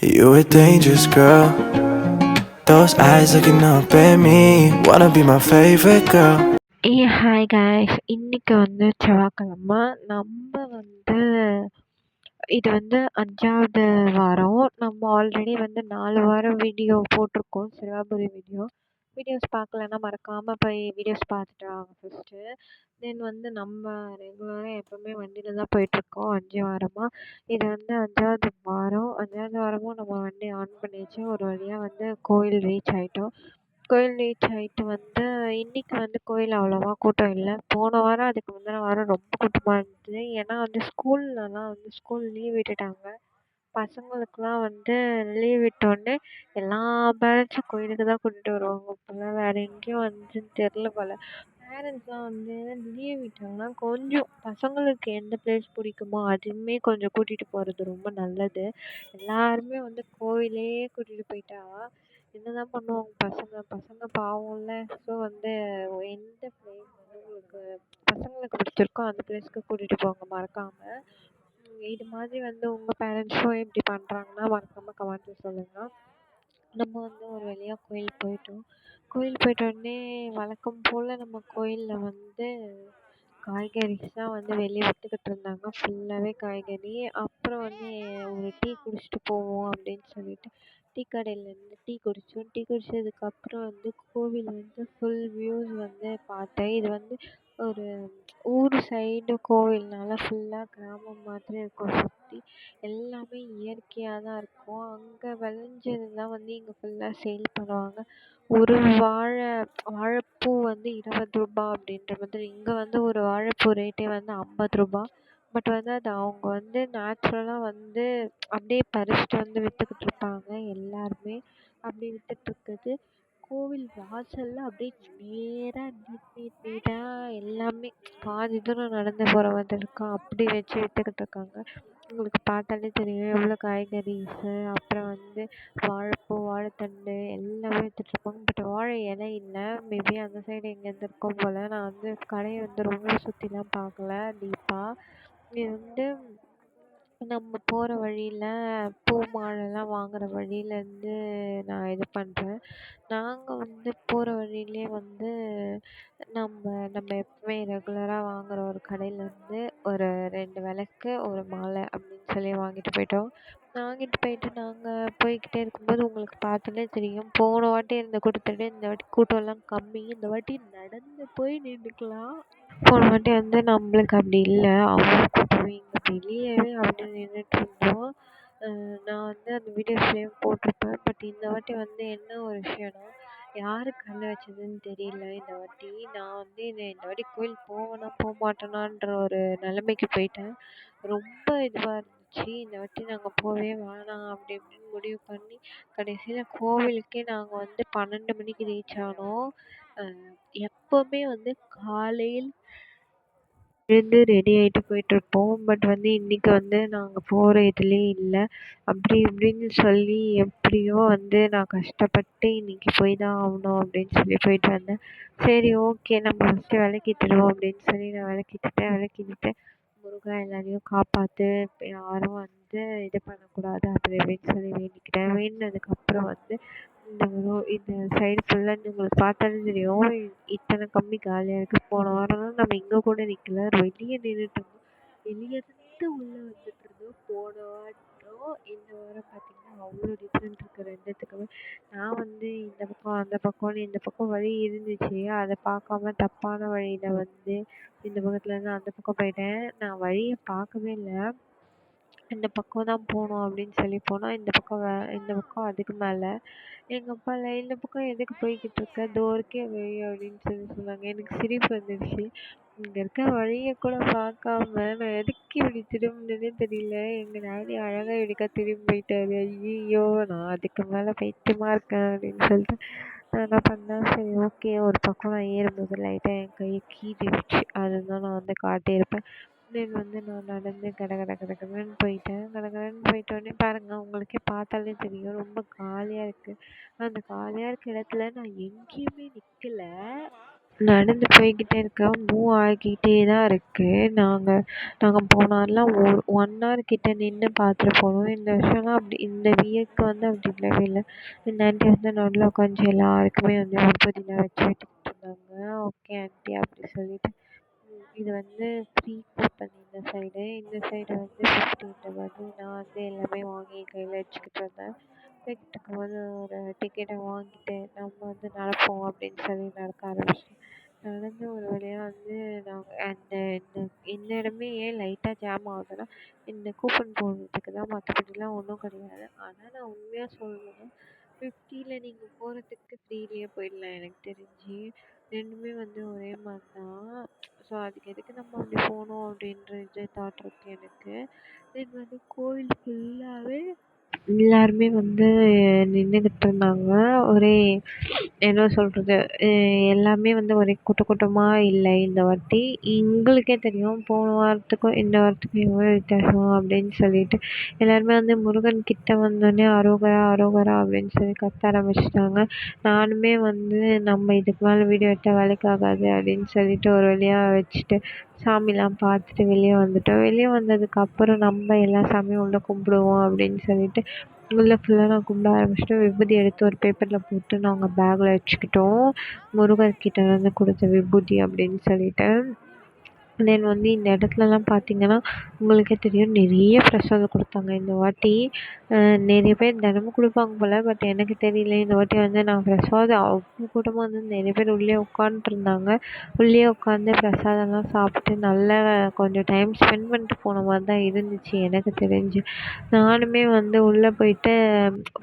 You a dangerous girl. Those eyes looking up at me. Wanna be my favorite girl. ஏ hi guys இன்னைக்கு வந்து செவ்வாய்க்கிழமை நம்ம வந்து இது வந்து அஞ்சாவது வாரம் நம்ம ஆல்ரெடி வந்து நாலு வாரம் வீடியோ போட்டிருக்கோம் சிவாபுரி வீடியோ வீடியோஸ் பார்க்கலன்னா மறக்காமல் போய் வீடியோஸ் பார்த்துட்டு வாங்க ஃபஸ்ட்டு தென் வந்து நம்ம ரெகுலராக எப்போவுமே வண்டியில் தான் போயிட்டுருக்கோம். அஞ்சு வாரமாக இது வந்து அஞ்சாவது வாரம். அஞ்சாவது வாரமும் நம்ம வண்டி ஆன் பண்ணியாச்சு. ஒரு வழியாக வந்து கோயில் ரீச் ஆகிட்டோம் கோயில் ரீச் ஆகிட்டு வந்து இன்னைக்கு வந்து கோயில் அவ்வளோவா கூட்டம் இல்லை. போன வாரம் அதுக்கு முந்தின வாரம் ரொம்ப கூட்டமாக இருந்தது ஏன்னா வந்து ஸ்கூல்லலாம் வந்து ஸ்கூல் லீவ் விட்டுட்டாங்க. பசங்களுக்குலாம் வந்து லீவ் விட்டோடனே எல்லா பேரண்ட்ஸும் கோயிலுக்கு தான் கூட்டிகிட்டு வருவாங்க. இப்போல்லாம் வேறு எங்கேயும் வந்துன்னு தெரில போல். பேரண்ட்ஸ்லாம் வந்து லீவ் விட்டாங்கன்னா கொஞ்சம் பசங்களுக்கு எந்த பிளேஸ் பிடிக்குமோ அதுவுமே கொஞ்சம் கூட்டிகிட்டு போகிறது ரொம்ப நல்லது. எல்லாருமே வந்து கோவிலே கூட்டிகிட்டு போயிட்டா என்ன தான் பண்ணுவாங்க பசங்க? பசங்க பாவம்ல. ஸோ வந்து எந்த பிளேஸ் வந்து உங்களுக்கு பசங்களுக்கு பிடிச்சிருக்கோ அந்த பிளேஸ்க்கு கூட்டிகிட்டு போங்க. மறக்காமல் இது மாதிரி வந்து உங்கள் பேரண்ட்ஸும் இப்படி பண்ணுறாங்கன்னா மறக்காமல் கமெண்ட்டில் சொல்லுங்கள் நம்ம வந்து ஒரு வழியாக கோயில் போயிட்டோம். கோயில் போயிட்ட உடனே வழக்கம் போல் நம்ம கோயிலில் வந்து காய்கறிஸ்லாம் வந்து வெளியே விற்றுக்கிட்டு இருந்தாங்க. ஃபுல்லாகவே காய்கறி. அப்புறம் வந்து ஒரு டீ குடிச்சிட்டு போவோம் அப்படின்னு சொல்லிட்டு டீ கடையிலேருந்து டீ குடித்தோம் டீ குடித்ததுக்கப்புறம் வந்து கோவில் வந்து ஃபுல் வியூஸ் வந்து பார்த்தேன். இது வந்து ஒரு ஊர் சைடு கோவில்னால ஃபுல்லாக கிராமம் மாதிரி இருக்கும். சுற்றி எல்லாமே இயற்கையாக தான் இருக்கும். அங்கே விளைஞ்சதுலாம் வந்து இங்கே ஃபுல்லாக சேல் பண்ணுவாங்க. ஒரு வாழை வாழைப்பூ வந்து இருபது ரூபாய் அப்படின்ற மாதிரி. இங்கே வந்து ஒரு வாழைப்பூ ரேட்டே வந்து ஐம்பது ரூபா. பட் வந்து அது அவங்க வந்து நேச்சுரலாக வந்து அப்படியே பறிச்சுட்டு வந்து விற்றுக்கிட்டு இருப்பாங்க அப்படி விற்றுட்ருக்குது கோவில் வாசலில் அப்படியே நேராக நீட் நீட் நீட்டாக எல்லாமே. பாதி தூரம் நடந்து போகிற மாதிரி இருக்கும் அப்படி வச்சு விற்றுக்கிட்டு இருக்காங்க. உங்களுக்கு பார்த்தாலே தெரியும். எவ்வளோ காய்கறிஸு அப்புறம் வந்து வாழைப்பூ வாழைத்தண்டு எல்லாமே விற்றுட்ருப்பாங்க பட் வாழை இலை இல்லை. மேபி அந்த சைடு எங்கேருந்து இருக்கும் போல். நான் வந்து கடையை வந்து ரொம்ப சுற்றிலாம் பார்க்கல. டீப்பாக இது வந்து நம்ம போகிற வழியில் பூ மாலைலாம் வாங்குகிற வழியிலேருந்து நான் இது பண்ணுறேன் நாங்கள் வந்து போகிற வழியிலே வந்து நம்ம நம்ம எப்பவுமே ரெகுலராக வாங்குகிற ஒரு கடையிலேருந்து ஒரு ரெண்டு விளக்கு ஒரு மாலை அப்படின்னு சொல்லி வாங்கிட்டு போயிட்டோம். வாங்கிட்டு போயிட்டு நாங்கள் போய்க்கிட்டே இருக்கும்போது உங்களுக்கு பார்த்தாலே தெரியும். போன வாட்டி இருந்த கூட்டத்தை விட இந்த வாட்டி கூட்டம்லாம் கம்மி. இந்த வாட்டி நடந்து போய் நின்றுக்கலாம். போன வாட்டி வந்து நம்மளுக்கு அப்படி இல்லை. அவ்வளோ கூட்டம் வெளியவே அப்படியே நின்றுட்ருந்தோம் நான் வந்து அந்த வீடியோஸ்லேயும் போட்டிருப்பேன். பட் இந்த வாட்டி வந்து என்ன ஒரு விஷயம்னா யார் கண்ணு வச்சதுன்னு தெரியல. இந்த வாட்டி நான் வந்து இந்த இந்த வாட்டி கோயில் போவேனா போக மாட்டேனான்ற ஒரு நிலைமைக்கு போயிட்டேன். ரொம்ப இதுவாக இருந்துச்சு. இந்த வாட்டி நாங்கள் போகவே வேணாம் அப்படி இப்படின்னு முடிவு பண்ணி கடைசியில் கோவிலுக்கே நாங்கள் வந்து பன்னெண்டு மணிக்கு ரீச் ஆனோம். எப்போவுமே வந்து காலையில் எழுந்து ரெடி ஆகிட்டு போயிட்டுருப்போம் பட் வந்து இன்றைக்கி வந்து நாங்கள் போகிற இதுலேயே இல்லை. அப்படி இப்படின்னு சொல்லி எப்படியோ வந்து நான் கஷ்டப்பட்டு இன்றைக்கி போய் தான் ஆகணும் அப்படின்னு சொல்லி போயிட்டு வந்தேன். சரி ஓகே நம்ம ஃபஸ்ட்டு விளக்கேத்திடுவோம் அப்படின்னு சொல்லி நான் விளக்கேத்திட்டேன் விளக்கேத்திட்டு முருகா எல்லாரையும் காப்பாற்று யாரும் வந்து இது பண்ணக்கூடாது அப்படி இப்படின்னு சொல்லி வேண்டிக்கிட்டேன். வேண்டினதுக்கப்புறம் வந்து இந்த இந்த சைடு ஃபுல்லாக உங்களுக்கு பார்த்தாலே தெரியும். இத்தனை கம்பி காலியாக இருக்குது போன வாரம்லாம் நம்ம இங்கே கூட நிற்கல வெளியே நின்றுட்டு இருந்தோம் வெளியே இருந்து உள்ளே வந்துட்டு இருந்தோம். போன வாரம் இந்த வாரம் பார்த்தீங்கன்னா அவ்வளோ டிஃப்ரெண்ட் இருக்குது ரெண்டுத்துக்குமே. நான் வந்து இந்த பக்கம் அந்த பக்கம்னு இந்த பக்கம் வழி இருந்துச்சு. அதை பார்க்காம தப்பான வழியில் வந்து இந்த பக்கத்துலேருந்து அந்த பக்கம் போயிட்டேன். நான் வழியை பார்க்கவே இல்லை. இந்த பக்கம் தான் போகணும் அப்படின்னு சொல்லி போனால் இந்த பக்கம் வே இந்த பக்கம் அதுக்கு மேலே. எங்கள் அப்பா இல்லை இந்த பக்கம் எதுக்கு போய்கிட்டு இருக்க? இதோ இருக்கே வழி அப்படின்னு சொல்லி சொன்னாங்க. எனக்கு சிரிப்பு வந்துடுச்சு இங்கே இருக்க வழியை கூட பார்க்காம நான் எதுக்கு இப்படி திரும்பினேனே தெரியல. எங்கள் டாடி அழகாக எடுக்க திரும்பி போயிட்டாரு. ஐயோ நான் அதுக்கு மேலே பைத்தியமாக இருக்கேன் அப்படின்னு சொல்லிட்டு நான் என்ன பண்ணேன்? சரி ஓகே. ஒரு பக்கம் நான் ஏறும்போது லைட்டாக என் கை கீறிடுச்சு அதுதான் நான் வந்து காட்டியிருப்பேன். தென் வந்து நான் நடந்து கட கட கட கடன்னு போயிட்டேன். கட கடன்னு போயிட்டோடனே பாருங்கள் உங்களுக்கே பார்த்தாலே தெரியும். ரொம்ப காலியாக இருக்குது அந்த காலியாக இருக்க இடத்துல நான் எங்கேயுமே நிற்கலை நடந்து போய்கிட்டே இருக்கேன். மூவ் ஆகிக்கிட்டே தான் இருக்குது நாங்கள் நாங்கள் போன வாரம்லாம் ஒரு ஒன் ஹவர் கிட்ட நின்று பார்த்துட்டு போனோம். இந்த வருஷம்லாம் அப்படி இந்த இயர்க்கு வந்து அப்படி இல்லவே இல்லை. இந்த ஆண்டி வந்து நடுவில் உட்காந்துச்சு எல்லாருக்குமே வந்து ஊதுபத்திலாம் வச்சு விட்டுக்கிட்டு இருந்தாங்க. ஓகே ஆண்டி அப்படி சொல்லிட்டு இது வந்து ஃப்ரீ கூப்பன் இந்த சைடு இந்த சைடு வந்து ஃபிஃப்டி இந்த மாதிரி நான் வந்து எல்லாமே வாங்கி கையில் வச்சுக்கிட்டு இருந்தேன் போய்கிட்டு போது ஒரு டிக்கெட்டை வாங்கிட்டு நம்ம வந்து நடப்போம் அப்படின்னு சொல்லி நடக்க ஆரம்பிச்சிட்டேன். நடந்து ஒரு வழியாக வந்து நாங்கள் அந்த இந்த இந்த இடமே ஏன் லைட்டாக ஜாம் ஆகுதுன்னா இந்த கூப்பன் போடுறதுக்கு தான் மற்றபடிலாம் ஒன்றும் கிடையாது. ஆனால் நான் உண்மையாக சொல்லணும்னா ஃபிஃப்டியில் நீங்கள் போகிறதுக்கு ஃப்ரீலேயே போயிடலாம் எனக்கு தெரிஞ்சு. ரெண்டுமே வந்து ஒரே மாதிரி தான் ஸோ அதுக்கு எதுக்கு நம்ம அப்படி போகணும் அப்படின்ற இது தாட் இருக்குது எனக்கு. தென் வந்து கோவில் ஃபுல்லாகவே எல்லாருமே வந்து நின்றுக்கிட்டு இருந்தாங்க ஒரே என்ன சொல்கிறது எல்லாமே வந்து ஒரே கூட்ட கூட்டமாக இல்லை இந்த வாட்டி. எங்களுக்கே தெரியும் போன வாரத்துக்கும் இந்த வாரத்துக்கும் எவ்வளோ வித்தியாசம் அப்படின்னு சொல்லிட்டு. எல்லாருமே வந்து முருகன் கிட்ட வந்தோடனே அரோகரா அரோகரா அப்படின்னு சொல்லி கத்த ஆரம்பிச்சிட்டாங்க. நானுமே வந்து நம்ம இதுக்கு மேலே வீடியோ எடுத்தால் வேலைக்கு ஆகாது அப்படின்னு சொல்லிட்டு ஒரு வழியாக வச்சுட்டு சாமிலாம் பார்த்துட்டு வெளியே வந்துட்டோம். வெளியே வந்ததுக்கப்புறம் நம்ம எல்லா சாமியும் உள்ளே கும்பிடுவோம் அப்படின்னு சொல்லிட்டு உள்ளே ஃபுல்லாக நான் கும்பிட ஆரம்பிச்சிட்டோம். விபூதி எடுத்து ஒரு பேப்பரில் போட்டு நாங்கள் பேக்கில் வச்சுக்கிட்டோம். முருகர்கிட்ட வந்து கொடுத்த விபூதி அப்படின்னு சொல்லிட்டு. தென் வந்து இந்த இடத்துலலாம் பார்த்தீங்கன்னா உங்களுக்கே தெரியும் நிறைய பிரசாதம் கொடுத்தாங்க. இந்த வாட்டி நிறைய பேர் தினமும் கொடுப்பாங்க போல் பட் எனக்கு தெரியல. இந்த வாட்டி வந்து நான் பிரசாதம் அவ்வளோ கூட்டமாக வந்து நிறைய பேர் உள்ளே உட்காந்துருந்தாங்க உள்ளே உட்காந்து பிரசாதம்லாம் சாப்பிட்டு நல்லா கொஞ்சம் டைம் ஸ்பெண்ட் பண்ணிட்டு போன மாதிரி தான் இருந்துச்சு எனக்கு தெரிஞ்சு. நானுமே வந்து உள்ளே போயிட்டு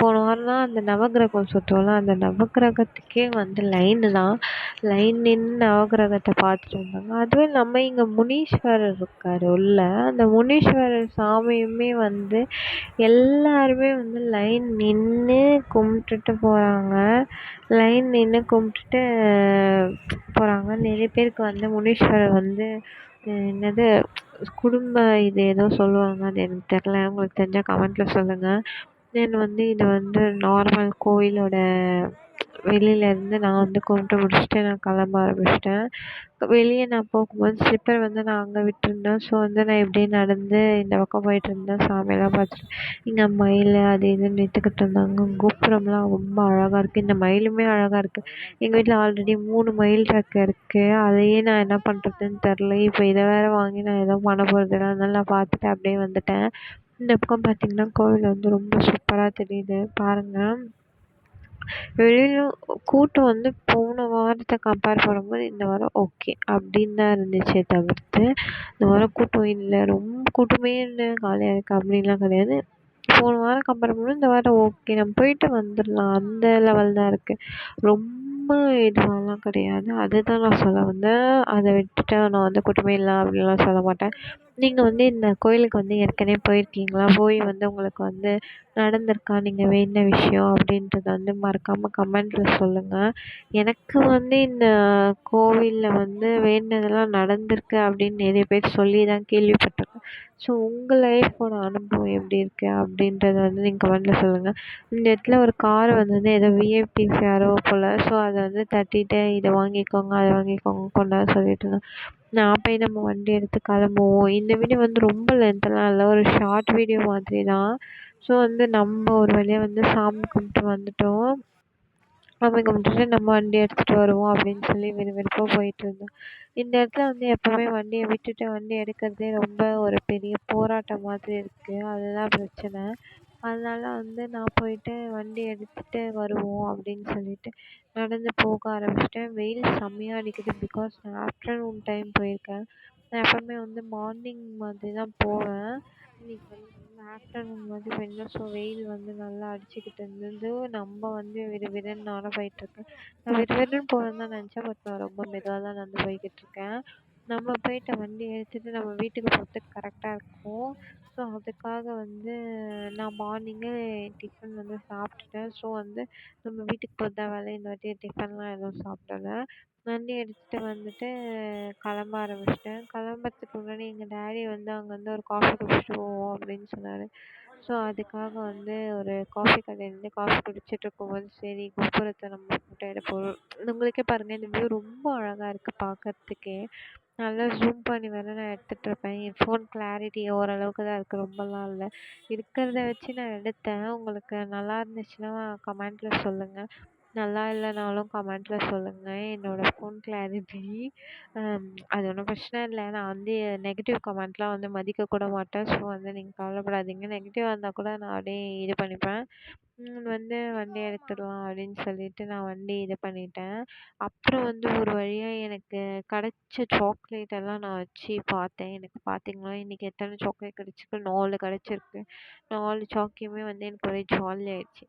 போன வாரம் தான் அந்த நவகிரகம் சுற்றுவோம்ல அந்த நவகிரகத்துக்கே வந்து லைனு தான். லைன் நின்று நவகிரகத்தை பார்த்துட்டு வந்தாங்க. அதுவும் நம்ம இங்கே அங்கே முனீஸ்வரர் இருக்கார் உள்ள. அந்த முனீஸ்வரர் சாமியுமே வந்து எல்லாருமே வந்து லைன் நின்று கும்பிட்டுட்டு போகிறாங்க லைன் நின்று கும்பிட்டுட்டு போகிறாங்க நிறைய பேருக்கு வந்து முனீஸ்வரர் வந்து என்னது குடும்ப இது ஏதோ சொல்லுவாங்க. அது எனக்கு தெரில உங்களுக்கு தெரிஞ்சால் கமெண்ட்டில் சொல்லுங்கள் தென் வந்து இது வந்து நார்மல் கோயிலோட வெளியிலேருந்து நான் வந்து கும்பிட்டு முடிச்சுட்டு நான் கிளம்ப ஆரம்பிச்சிட்டேன். வெளியே நான் போகும்போது ஸ்லிப்பர் வந்து நான் அங்கே விட்டுருந்தேன். ஸோ வந்து நான் இப்படியே நடந்து இந்த பக்கம் போயிட்டுருந்தேன் சாமியெல்லாம் பார்த்துட்டு இங்கே மயில் அது இதுன்னு நிறுத்துக்கிட்டு இருந்தாங்க. கோபுரம்லாம் ரொம்ப அழகாக இருக்குது இந்த மயிலுமே அழகாக இருக்குது எங்கள் வீட்டில் ஆல்ரெடி மூணு மயில் ரெக்கை இருக்குது அதையே நான் என்ன பண்ணுறதுன்னு தெரில இப்போ இதை வேறு வாங்கி நான் எதுவும் பண்ண போகிறதில்ல அதனால நான் பார்த்துட்டு அப்படியே வந்துட்டேன். இந்த பக்கம் பார்த்திங்கன்னா கோவில் வந்து ரொம்ப சூப்பராக தெரியுது. பாருங்கள் வெளியிலும் கூட்டம் வந்து போன வாரத்தை கம்பேர் பண்ணும்போது இந்த வாரம் ஓகே அப்படின்னு தான் இருந்துச்சே தவிர்த்து இந்த வாரம் கூட்டம் இல்லை ரொம்ப கூட்டமே இல்லை காலியாக இருக்குது அப்படின்லாம் கிடையாது. போன வாரம் கம்பேர் பண்ணும்போது இந்த வாரம் ஓகே நம்ம போயிட்டு வந்துடலாம். அந்த லெவல் தான் இருக்குது ரொம்ப இதுவாலாம் கிடையாது. அதுதான் நான் சொல்ல வந்தேன். அதை விட்டுட்டு நான் வந்து கூட்டமே இல்லை அப்படின்லாம் சொல்ல மாட்டேன். நீங்கள் வந்து இந்த கோயிலுக்கு வந்து ஏற்கனவே போயிருக்கீங்களா? போய் வந்து உங்களுக்கு வந்து நடந்திருக்கா? நீங்கள் வேண்டின விஷயம் அப்படின்றத வந்து மறக்காமல் கமெண்ட்டில் சொல்லுங்கள் எனக்கு வந்து இந்த கோவிலில் வந்து வேண்டினதெல்லாம் நடந்திருக்கு அப்படின்னு நிறைய பேர் சொல்லி தான் கேள்விப்பட்டிருக்கேன். ஸோ உங்கள் லைஃப்போட அனுபவம் எப்படி இருக்குது அப்படின்றத வந்து நீங்கள் கமெண்ட்டில் சொல்லுங்கள் இந்த இடத்துல ஒரு கார் வந்தது ஏதோ விஐபிஸ் யாரோ போல். ஸோ அதை வந்து தட்டிட்டு இதை வாங்கிக்கோங்க அதை வாங்கிக்கோங்க கொண்டாட சொல்லிட்டு இருந்தேன் நான் போய் நம்ம வண்டி எடுத்து கிளம்புவோம். இந்த வீடியோ வந்து ரொம்ப லென்த்தெல்லாம் இல்லை. ஒரு ஷார்ட் வீடியோ மாதிரி தான் ஸோ வந்து நம்ம ஒரு வழியாக வந்து சாமி கும்பிட்டு வந்துட்டோம். சாமி கும்பிட்டுட்டு நம்ம வண்டி எடுத்துகிட்டு வருவோம் அப்படின்னு சொல்லி விறுவிறுப்பாக போயிட்டுருந்தோம் இந்த இடத்துல வந்து எப்போவுமே வண்டியை விட்டுட்டு வண்டி எடுக்கிறதே ரொம்ப ஒரு பெரிய போராட்டம் மாதிரி இருக்குது அதுதான் பிரச்சனை. அதனால வந்து நான் போயிட்டு வண்டி எடுத்துகிட்டு வருவோம் அப்படின்னு சொல்லிட்டு நடந்து போக ஆரம்பிச்சிட்டேன். வெயில் செம்மையாக அடிக்குது பிகாஸ் நான் ஆஃப்டர்நூன் டைம் போயிருக்கேன். நான் எப்போவுமே வந்து மார்னிங் மாதிரி தான் போவேன். இன்னைக்கு வந்து ஆஃப்டர்நூன் மாதிரி கொஞ்சம் ஸோ வெயில் வந்து நல்லா அடிச்சுக்கிட்டு இருந்தது. நம்ம வந்து விறு விறுன்னு நானும் போயிட்டுருக்கேன் நான் விறு விறுன்னு போகணுன்னு தான் நினச்சேன். பட் நான் ரொம்ப மெதுவாக தான் நடந்து போய்கிட்டு இருக்கேன். நம்ம போயிட்டு வண்டி எடுத்துகிட்டு நம்ம வீட்டுக்கு போகிறதுக்கு கரெக்டாக இருக்கும். ஸோ அதுக்காக வந்து நான் மார்னிங்கே டிஃபன் வந்து சாப்பிட்டுட்டேன். ஸோ வந்து நம்ம வீட்டுக்கு போகிறது வேலை இந்த வாட்டி டிஃபன்லாம் எதுவும் சாப்பிடல. வண்டி எடுத்துகிட்டு வந்துட்டு கிளம்ப ஆரம்பிச்சிட்டேன். கிளம்புறதுக்கு முன்னாடி எங்கள் டேடி வந்து அங்கே வந்து ஒரு காஃபி குடிச்சிட்டு போவோம் அப்படின்னு சொன்னார். ஸோ அதுக்காக வந்து ஒரு காஃபி கடையிலேருந்து காஃபி குடிச்சிட்டு இருக்கும்போது சரி கோபுரத்தை நம்ம ஃபோட்டோ எடுப்போம். உங்களுக்கே பாருங்கள் இந்த வியூ ரொம்ப அழகாக இருக்குது பார்க்கறதுக்கே நல்லா ஜூம் பண்ணி வேறு நான் எடுத்துகிட்ருப்பேன் என் ஃபோன் கிளாரிட்டி ஓரளவுக்கு தான் இருக்குது ரொம்பலாம் இல்லை. இருக்கிறத வச்சு நான் எடுத்தேன். உங்களுக்கு நல்லா இருந்துச்சுன்னா கமெண்ட்டில் சொல்லுங்கள் நல்லா இல்லைனாலும் கமெண்ட்டில் சொல்லுங்கள் என்னோடய ஃபோன் கிளாரிட்டி அது ஒன்றும் பிரச்சனை இல்லை. நான் வந்து நெகட்டிவ் கமெண்ட்லாம் வந்து மதிக்கக்கூட மாட்டேன். ஸோ வந்து நீங்கள் கவலைப்படாதீங்க. நெகட்டிவாக இருந்தால் கூட நான் அப்படியே இது பண்ணிப்பேன். வந்து வண்டி எடுத்துடலாம் அப்படின்னு சொல்லிட்டு நான் வண்டி இது பண்ணிட்டேன். அப்புறம் வந்து ஒரு வழியாக எனக்கு கிடச்ச சாக்லேட் எல்லாம் நான் வச்சு பார்த்தேன். எனக்கு பார்த்தீங்களா? இன்றைக்கி எத்தனை சாக்லேட் கிடச்சிருக்கு? நாலு கிடச்சிருக்கு. நாலு சாக்கியுமே வந்து எனக்கு ஒரே ஜாலி ஆயிடுச்சு.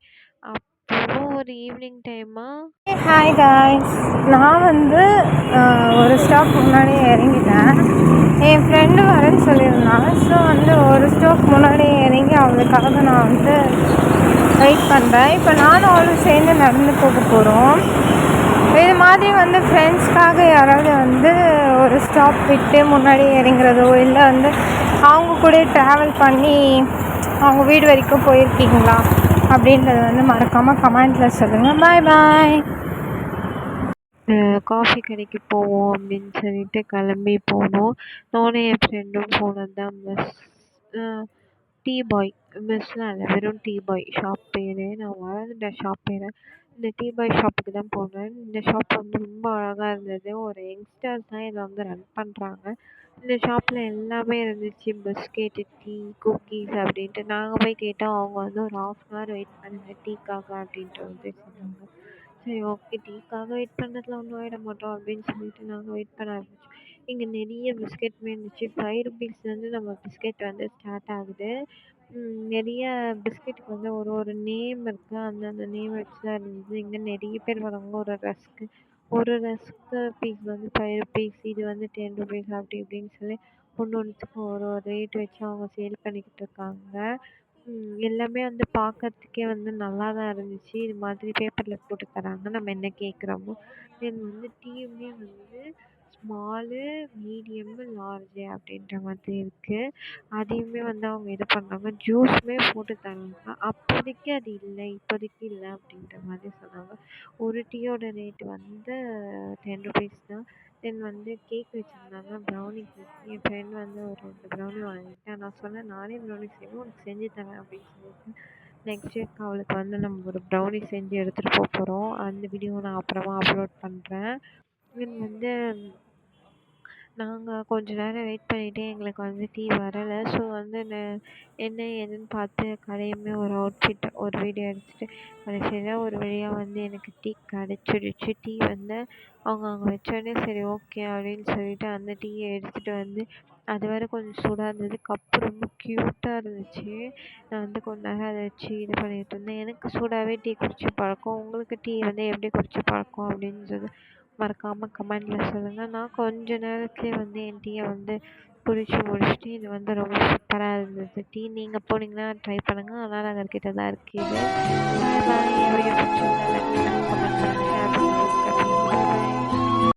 அப்புறம் ஒரு ஈவினிங் டைமா ஹாய் காய்ஸ் நான் வந்து ஒரு ஸ்டாப் முன்னாடி இறங்கிட்டேன். என் ஃப்ரெண்டு வரேன்னு சொல்லியிருந்தாங்க. ஸோ வந்து ஒரு ஸ்டாப் முன்னாடி இறங்கி அவளுக்காக நான் வந்து வெயிட் பண்ணுறேன் இப்போ நானும் அவளும் சேர்ந்து நடந்து போக போகிறோம் இது மாதிரி வந்து ஃப்ரெண்ட்ஸ்க்காக யாராவது வந்து ஒரு ஸ்டாப் விட்டு முன்னாடி இறங்குறதோ இல்லை வந்து அவங்க கூட ட்ராவல் பண்ணி அவங்க வீடு வரைக்கும் போயிருக்கீங்களா? அப்படின்றத வந்து மறக்காமல் கமெண்ட்டில் சொல்லுங்கள் பாய் பாய் காஃபி கடைக்கு போவோம் அப்படின்னு சொல்லிட்டு கிளம்பி போனோம். நானும் என் ஃப்ரெண்டும் போனது தான் மிஸ் டீ பாய் மிஸ்லாம் இல்லை வெறும் டீ பாய் ஷாப் பேர். நான் மறந்துட்டேன் ஷாப் பேரை. இந்த டீ பாய் ஷாப்புக்கு தான் போனேன். இந்த ஷாப் வந்து ரொம்ப அழகாக இருந்தது. ஒரு யங்ஸ்டர்ஸ் தான் இதை வந்து ரன் பண்ணுறாங்க இந்த ஷாப்பில் எல்லாமே இருந்துச்சு. பிஸ்கெட்டு டீ குக்கீஸ் அப்படின்ட்டு. நாங்கள் போய் கேட்டோம். அவங்க வந்து ஒரு ஆஃப் அன் ஹவர் வெயிட் பண்ணுங்க. டீக்காக அப்படின்ட்டு வந்து சொன்னாங்க. சரி ஓகே டீக்காக வெயிட் பண்ணுறதுல ஒன்றும் ஆகிட மாட்டோம் அப்படின்னு சொல்லிட்டு நாங்கள் வெயிட் பண்ண ஆரம்பிச்சோம். இங்கே நிறைய பிஸ்கெட்டுமே இருந்துச்சு. ஃபைவ் ருபீஸ்லேருந்து நம்ம பிஸ்கெட் வந்து ஸ்டார்ட் ஆகுது. நிறைய பிஸ்கெட்டுக்கு வந்து ஒரு ஒரு நேம் இருக்குது அந்தந்த நேம் வச்சு தான் இருந்தது. இங்கே நிறைய பேர் வராங்க. ஒரு ரஸ்க்கு ஒரு ரஸ்க்கு பீஸ் வந்து ஃபைவ் ருபீஸ் இது வந்து டென் ருபீஸ் அப்படி இப்படின்னு சொல்லி ஒன்று ஒன்றுத்துக்கும் ஒரு ஒரு ரேட் வச்சு அவங்க சேல் பண்ணிக்கிட்டு இருக்காங்க. எல்லாமே வந்து பார்க்கறதுக்கே வந்து நல்லா தான் இருந்துச்சு. இது மாதிரி பேப்பரில் போட்டு தராங்க. நம்ம என்ன கேட்குறோமோ தென் வந்து டீயுமே வந்து ஸ்மாலு மீடியமு லார்ஜு அப்படின்ற மாதிரி இருக்குது அதையுமே வந்து அவங்க இது பண்ணாங்க ஜூஸுமே போட்டு தராங்க அப்போதைக்கு அது இல்லை இப்போதைக்கு இல்லை அப்படின்ற மாதிரி சொன்னாங்க. ஒரு டீயோட ரேட் வந்து டென் ருபீஸ் தான். தென் வந்து கேக் வச்சுருந்தாங்க ப்ரௌனி கேக் என் ஃப்ரெண்ட் வந்து ஒரு ரெண்டு ப்ரௌனி வாங்கிட்டேன். நான் சொன்னேன் நானே ப்ரௌனி செய்வேன் உனக்கு செஞ்சு தரேன் அப்படின்னு சொல்லிட்டு. நெக்ஸ்ட் வீக் அவளுக்கு வந்து நம்ம ஒரு ப்ரௌனி செஞ்சு எடுத்துகிட்டு போக போகிறோம் அந்த வீடியோ நான் அப்புறமா அப்லோட் பண்ணுறேன் தென் வந்து நாங்கள் கொஞ்ச நேரம் வெயிட் பண்ணிகிட்டே எங்களுக்கு வந்து டீ வரலை. ஸோ வந்து என்ன ஏதுன்னு பார்த்து கடையுமே ஒரு அவுட்ஃபிட் ஒரு வீடியோ எடுத்துகிட்டு கடைசியில் ஒரு வழியாக வந்து எனக்கு டீ கிடச்சிடுச்சு. டீ வந்து அவங்க அங்கே வச்சோடனே சரி ஓகே அப்படின்னு சொல்லிட்டு அந்த டீயை எடுத்துகிட்டு வந்து அது வேறு கொஞ்சம் சூடாக இருந்தது கப்பு ரொம்ப க்யூட்டாக இருந்துச்சு. நான் வந்து கொஞ்ச நேரம் அதை வச்சு இது பண்ணிகிட்டு இருந்தேன். எனக்கு சூடாகவே டீ குடிச்சு பழக்கம். உங்களுக்கு டீ வந்து எப்படி குடிச்சு பழக்கம் அப்படின்னு சொல்லி மறக்காமல் கமெண்டில் சொல்லுங்கள் நான் கொஞ்ச நேரத்துலேயே வந்து என் டீயை வந்து பிடிச்சி முடிச்சுட்டு இது வந்து ரொம்ப சூப்பராக இருந்தது. டீ நீங்கள் போனீங்கன்னா ட்ரை பண்ணுங்கள் ஆனால் நகர் கிட்ட தான் இருக்குது